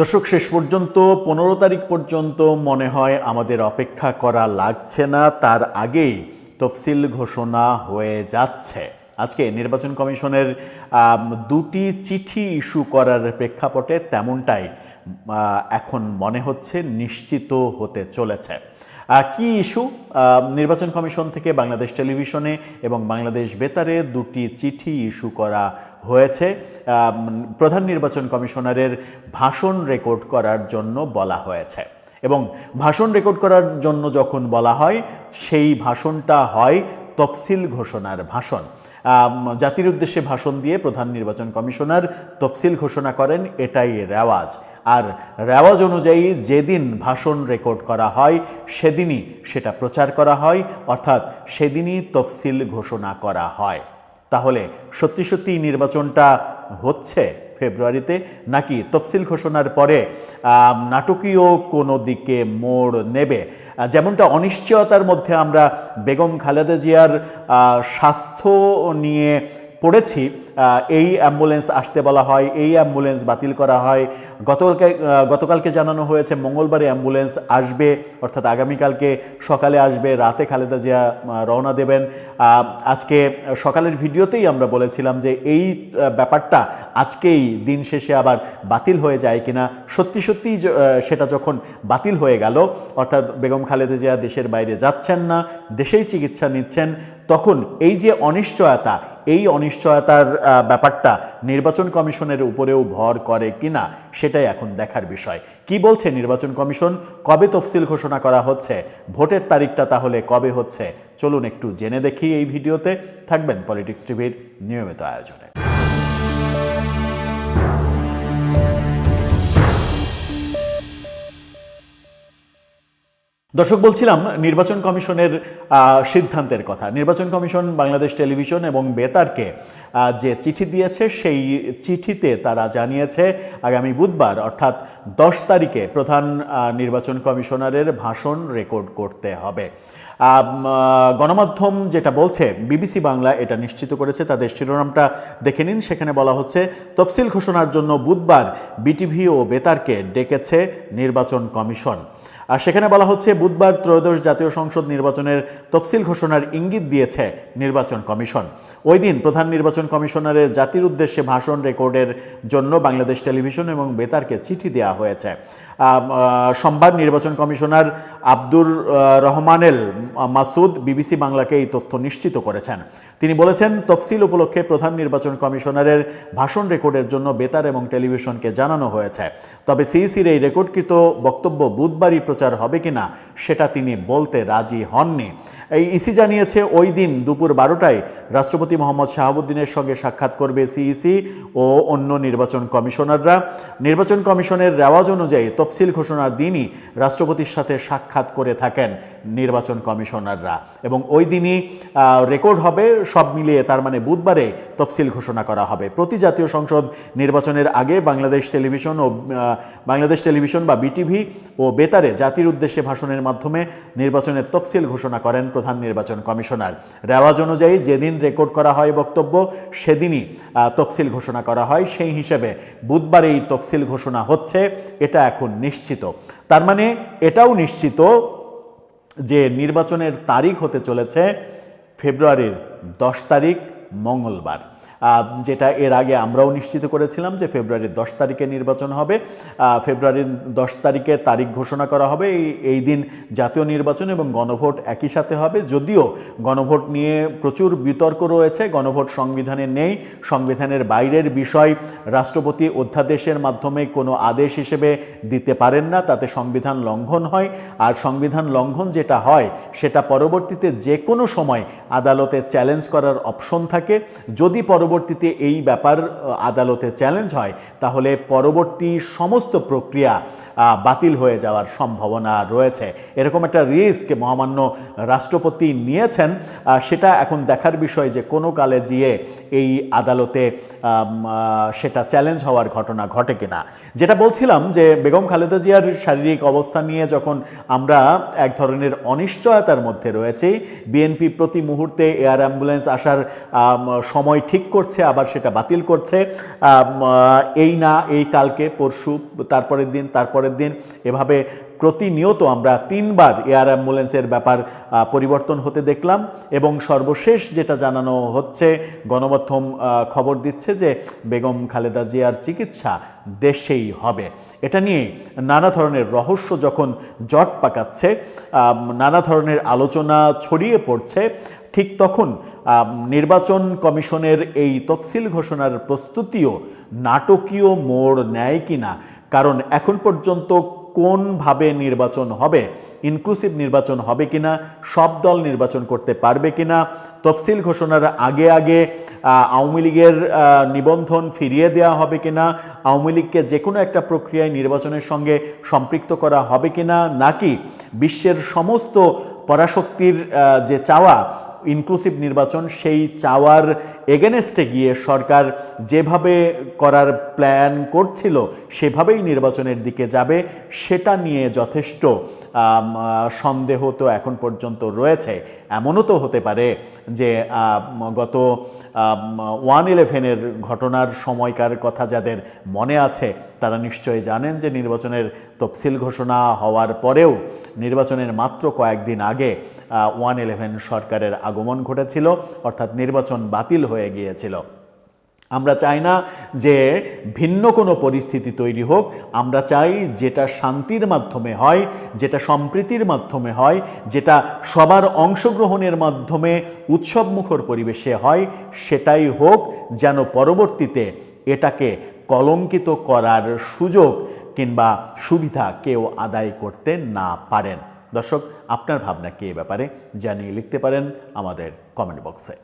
দর্শক, শেষ পর্যন্ত, পনেরো তারিখ পর্যন্ত মনে হয় আমাদের অপেক্ষা করা লাগছে না, তার আগেই তফসিল ঘোষণা হয়ে যাচ্ছে। আজকে নির্বাচন কমিশনের দুটি চিঠি ইস্যু করার প্রেক্ষাপটে তেমনটাই এখন মনে হচ্ছে নিশ্চিত হতে চলেছে। কি ইস্যু? নির্বাচন কমিশন থেকে বাংলাদেশ টেলিভিশনে এবং বাংলাদেশ বেতারে দুটি চিঠি ইস্যু করা হয়েছে। প্রধান নির্বাচন কমিশনারের ভাষণ রেকর্ড করার জন্য বলা হয়েছে। এবং ভাষণ রেকর্ড করার জন্য যখন বলা হয়, সেই ভাষণটা হয় তফসিল ঘোষণার ভাষণ। জাতির উদ্দেশ্যে ভাষণ দিয়ে প্রধান নির্বাচন কমিশনার তফসিল ঘোষণা করেন, এটাই রেওয়াজ। আর রেওয়াজ অনুযায়ী যেদিন ভাষণ রেকর্ড করা হয়, সেদিনই সেটা প্রচার করা হয়, অর্থাৎ সেদিনই তফসিল ঘোষণা করা হয়। তাহলে সত্যি সত্যি নির্বাচনটা হচ্ছে? ফেব্রুয়ারিতে নাকি তফসিল ঘোষণার পরে নাটকীয় কোনো দিকে মোড় নেবে? যেমনটা অনিশ্চয়তার মধ্যে আমরা বেগম খালেদা জিয়ার স্বাস্থ্য নিয়ে পড়েছি এই অ্যাম্বুলেন্স আসতে বলা হয়, এই অ্যাম্বুলেন্স বাতিল করা হয়। গতকালকে গতকালকে জানানো হয়েছে মঙ্গলবারে অ্যাম্বুলেন্স আসবে, অর্থাৎ আগামীকালকে সকালে আসবে, রাতে খালেদা জিয়া রওনা দেবেন। আজকে, সকালের ভিডিওতেই আমরা বলেছিলাম যে এই ব্যাপারটা আজকেই দিন শেষে আবার বাতিল হয়ে যায় কিনা। সত্যি সত্যি সেটা যখন বাতিল হয়ে গেল, অর্থাৎ বেগম খালেদা জিয়া দেশের বাইরে যাচ্ছেন না, দেশেই চিকিৎসা নিচ্ছেন, তখন এই যে অনিশ্চয়তা এই অনিশ্চয়তার ব্যাপারটা নির্বাচন কমিশনের উপরেও ভর করে কিনা সেটাই এখন দেখার বিষয়। কি বলছে নির্বাচন কমিশন? কবে তফসিল ঘোষণা করা হচ্ছে? ভোটের তারিখটা তাহলে কবে হচ্ছে? চলুন একটু জেনে দেখি এই ভিডিওতে। থাকবেন পলিটিক্স টিভির নিয়মিত আয়োজনে। দর্শক, বলছিলাম নির্বাচন কমিশনের সিদ্ধান্তের কথা। নির্বাচন কমিশন বাংলাদেশ টেলিভিশন এবং বেতারকে যে চিঠি দিয়েছে, সেই চিঠিতে তারা জানিয়েছে, আগামী বুধবার, অর্থাৎ দশ তারিখে প্রধান নির্বাচন কমিশনারের ভাষণ রেকর্ড করতে হবে। গণমাধ্যম যেটা বলছে, বিবিসি বাংলা এটা নিশ্চিত করেছে, তাদের শিরোনামটা দেখে নিন। সেখানে বলা হচ্ছে, তফসিল ঘোষণার জন্য বুধবার বিটিভি ও বেতারকে ডেকেছে নির্বাচন কমিশন। আর সেখানে বলা হচ্ছে, বুধবার ত্রয়োদশ জাতীয় সংসদ নির্বাচনের তফসিল ঘোষণার ইঙ্গিত দিয়েছে নির্বাচন কমিশন। ওই দিন প্রধান নির্বাচন কমিশনারের জাতির উদ্দেশ্যে ভাষণ রেকর্ডের জন্য বাংলাদেশ টেলিভিশন এবং বেতারকে চিঠি দেওয়া হয়েছে। সোমবার নির্বাচন কমিশনার আব্দুর রহমানেল মাসুদ বিবিসি বাংলাকে এই তথ্য নিশ্চিত করেছেন। তিনি বলেছেন, তফসিল উপলক্ষে প্রধান নির্বাচন কমিশনারের ভাষণ রেকর্ডের জন্য বেতার এবং টেলিভিশনকে জানানো হয়েছে। তবে সিইসির এই রেকর্ডকৃত বক্তব্য বুধবারই প্রচার হবে কিনা সেটা তিনি বলতে রাজি হননি। এই ইসি জানিয়েছে, ওই দিন দুপুর বারোটায় রাষ্ট্রপতি মোহাম্মদ শাহাবুদ্দিনের সঙ্গে সাক্ষাৎ করবে সিইসি ও অন্য নির্বাচন কমিশনাররা। নির্বাচন কমিশনের রেওয়াজ অনুযায়ী তফসিল ঘোষণার দিনই রাষ্ট্রপতির সাথে সাক্ষাৎ করে থাকেন নির্বাচন কমিশনাররা। এবং ওই দিনই রেকর্ড হবে, সব মিলিয়ে তার মানে বুধবারে তফসিল ঘোষণা করা হবে। প্রতি জাতীয় সংসদ নির্বাচনের আগে বাংলাদেশ টেলিভিশন ও বাংলাদেশ টেলিভিশন বা বিটিভি ও বেতারে জাতির উদ্দেশ্যে ভাষণের মাধ্যমে নির্বাচনের তফসিল ঘোষণা করেন প্রধান নির্বাচন কমিশনার। রেওয়াজ অনুযায়ী যেদিন রেকর্ড করা হয় বক্তব্য, সেদিনই তফসিল ঘোষণা করা হয়। সেই হিসেবে বুধবার এই তফসিল ঘোষণা হচ্ছে, এটা এখন নিশ্চিত। তার মানে এটাও নিশ্চিত যে নির্বাচনের তারিখ হতে চলেছে ফেব্রুয়ারির দশ তারিখ, মঙ্গলবার। যেটা এর আগে আমরাও নিশ্চিত করেছিলাম যে ফেব্রুয়ারির দশ তারিখে নির্বাচন হবে। ফেব্রুয়ারির দশ তারিখে তারিখ ঘোষণা করা হবে। এই দিন জাতীয় নির্বাচন এবং গণভোট একই সাথে হবে। যদিও গণভোট নিয়ে প্রচুর বিতর্ক রয়েছে, গণভোট সংবিধানে নেই। সংবিধানের বাইরের বিষয় রাষ্ট্রপতি অধ্যাদেশের মাধ্যমে কোনো আদেশ হিসেবে দিতে পারেন না, তাতে সংবিধান লঙ্ঘন হয়। আর সংবিধান লঙ্ঘন যেটা হয়, সেটা পরবর্তীতে যে কোনো সময় আদালতে চ্যালেঞ্জ করার অপশন থাকে। যদি পরবর্তীতে এই ব্যাপার আদালতে চ্যালেঞ্জ হয়, তাহলে পরবর্তী সমস্ত প্রক্রিয়া বাতিল হয়ে যাওয়ার সম্ভাবনা রয়েছে। এরকম একটা রিস্ক মহামান্য রাষ্ট্রপতি নিয়েছেন সেটা এখন দেখার বিষয় যে কোনো কালে গিয়ে এই আদালতে সেটা চ্যালেঞ্জ হওয়ার ঘটনা ঘটে কিনা। যেটা বলছিলাম যে বেগম খালেদা জিয়ার শারীরিক অবস্থা নিয়ে যখন আমরা এক ধরনের অনিশ্চয়তার মধ্যে রয়েছি, বিএনপি প্রতি মুহূর্তে এয়ার অ্যাম্বুলেন্স আসার সময় ঠিক করছে, আবার সেটা বাতিল করছে। এই না, এই কালকে, পরশু, তারপরের দিন তারপরের দিন। এভাবে প্রতিনিয়ত আমরা তিনবার এয়ার অ্যাম্বুলেন্সের ব্যাপার পরিবর্তন হতে দেখলাম এবং সর্বশেষ যেটা জানানো হচ্ছে, গণমাধ্যম খবর দিচ্ছে যে বেগম খালেদা জিয়ার চিকিৎসা দেশেই হবে। এটা নিয়ে নানা ধরনের রহস্য যখন জট পাকাচ্ছে নানা ধরনের আলোচনা ছড়িয়ে পড়ছে ঠিক তখন নির্বাচন কমিশনের এই তফসিল ঘোষণার প্রস্তুতিও নাটকীয় মোড় নেয় কিনা? কারণ এখন পর্যন্ত কোনভাবে নির্বাচন হবে ইনক্লুসিভ নির্বাচন হবে কিনা, সব দল নির্বাচন করতে পারবে কিনা, তফসিল ঘোষণার আগে আগে আওয়ামী লীগের নিবন্ধন ফিরিয়ে দেওয়া হবে কিনা, আওয়ামী লীগকে যে কোনো একটা প্রক্রিয়ায় নির্বাচনের সঙ্গে সম্পৃক্ত করা হবে কিনা, নাকি বিশ্বের সমস্ত পরাশক্তির যে চাওয়া ইনক্লুসিভ নির্বাচন, সেই চাওয়ার এগেনেস্টে গিয়ে সরকার যেভাবে করার প্ল্যান করছিল, সেভাবেই নির্বাচনের দিকে যাবে, সেটা নিয়ে যথেষ্ট সন্দেহ তো এখন পর্যন্ত রয়েছে। এমনও তো হতে পারে যে গত ওয়ান ইলেভেনের ঘটনার সময়কার কথা যাদের মনে আছে, তারা নিশ্চয়ই জানেন যে নির্বাচনের তফসিল ঘোষণা হওয়ার পরেও নির্বাচনের মাত্র কয়েকদিন আগে ওয়ান ইলেভেন সরকারের আগমন ঘটেছিল, অর্থাৎ নির্বাচন বাতিল হয়ে গিয়েছিল। আমরা চাই না যে ভিন্ন কোনো পরিস্থিতি তৈরি হোক, আমরা চাই যেটা শান্তির মাধ্যমে হয়, যেটা সম্প্রীতির মাধ্যমে হয়, যেটা সবার অংশগ্রহণের মাধ্যমে উৎসবমুখর পরিবেশে হয়, সেটাই হোক যেন পরবর্তীতে এটাকে কলঙ্কিত করার সুযোগ কিংবা সুবিধা কেউ আদায় করতে না পারেন। দর্শক আপনার ভাবনা কি এ ব্যাপারে জানিয়ে লিখতে পারেন আমাদের কমেন্ট বক্সে।